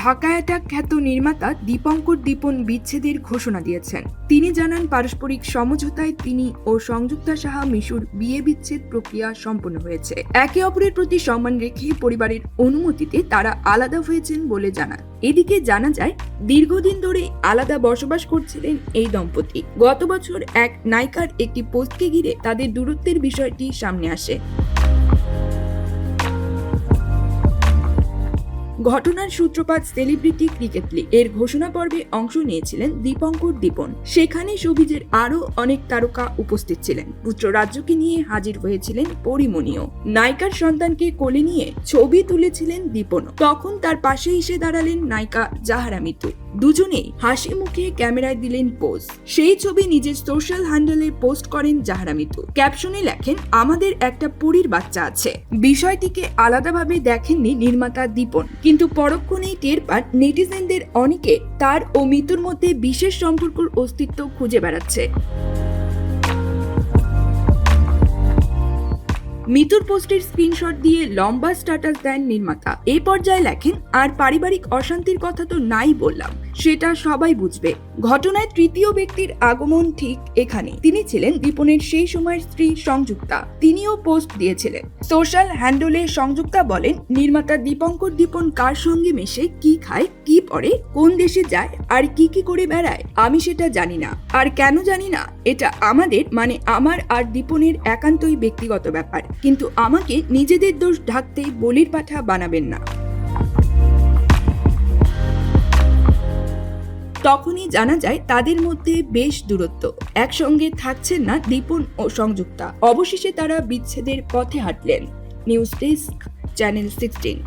Dhaka attack খ্যাত নির্মাতা দীপঙ্কর দীপন বিচ্ছেদের ঘোষণা দিয়েছেন। তিনি জানান, পারস্পরিক সমঝোতায় তিনি ও সংযুক্তা সাহা মিশুর বিয়ে বিচ্ছেদ প্রক্রিয়া সম্পন্ন হয়েছে। একে অপরের প্রতি সম্মান রেখে পরিবারের অনুমতিতে তারা আলাদা হয়েছেন বলে জানান। এদিকে জানা যায়, দীর্ঘদিন ধরে আলাদা বসবাস করছিলেন এই দম্পতি। গত বছর এক নায়িকার একটি পোস্টকে ঘিরে তাদের দূরত্বের বিষয়টি সামনে আসে। ঘটনার সূত্রপাত সেলিব্রিটি ক্রিকেট লিগ এর ঘোষণা পর্বে অংশ নিয়েছিলেন দীপঙ্কর দীপন। সেখানে সবিজের আরও অনেক তারকা উপস্থিত ছিলেন। পুত্র রাজ্যকে নিয়ে হাজির হয়েছিলেন পরিমণীয় নায়িকার সন্তানকে কোলে নিয়ে ছবি তুলেছিলেন দীপন তখন তার পাশে এসে দাঁড়ালেন নায়িকা জাহারা মিতু। দুজনেই হাসি মুখে ক্যামেরায় দিলেন পোজ। সেই ছবি নিজের সোশ্যাল হ্যান্ডেলে পোস্ট করেন জাহারা মিতু ক্যাপশনে লেখেন, আমাদের একটা পুরীর বাচ্চা আছে। বিষয়টিকে আলাদাভাবে দেখেননি নির্মাতা দীপন। কিন্তু পরক্ষণেই টের পান, নেটিজেনদের অনেকে তার ও মিতুর মধ্যে বিশেষ সম্পর্কর অস্তিত্ব খুঁজে বেড়াচ্ছে। মিতুর পোস্টের স্ক্রিনশট দিয়ে লম্বা স্ট্যাটাস দেন নির্মাতা। এই পর্যায়ে লেখেন, আর পারিবারিক অশান্তির কথা তো নাই বললাম। সেটা সবাই বুঝবে। ঘটনায় তৃতীয় ব্যক্তির আগমন ঠিক এখানে তিনি ছিলেন দীপনের সেই সময়ের স্ত্রী সংযুক্তা। তিনিও পোস্ট দিয়েছিলেন। সোশ্যাল হ্যান্ডলে সংযুক্তা বলেন, নির্মাতা দীপঙ্কর দীপন কার সঙ্গে মেশে, কি খায়, কি পরে কোন দেশে যায়, আর কি কি করে বেড়ায়, আমি সেটা জানি না। আর কেন জানি না, এটা আমাদের মানে আমার আর দীপনের একান্তই ব্যক্তিগত ব্যাপার। কিন্তু আমাকে নিজেদের দোষ ঢাকতে বলির পাঠা বানাবেন না। তখনই জানা যায় তাদের মধ্যে বেশ দূরত্ব। একসঙ্গে থাকছেন না দীপন ও সংযুক্তা। অবশেষে তারা বিচ্ছেদের পথে হাঁটলেন। News desk, channel sixteen.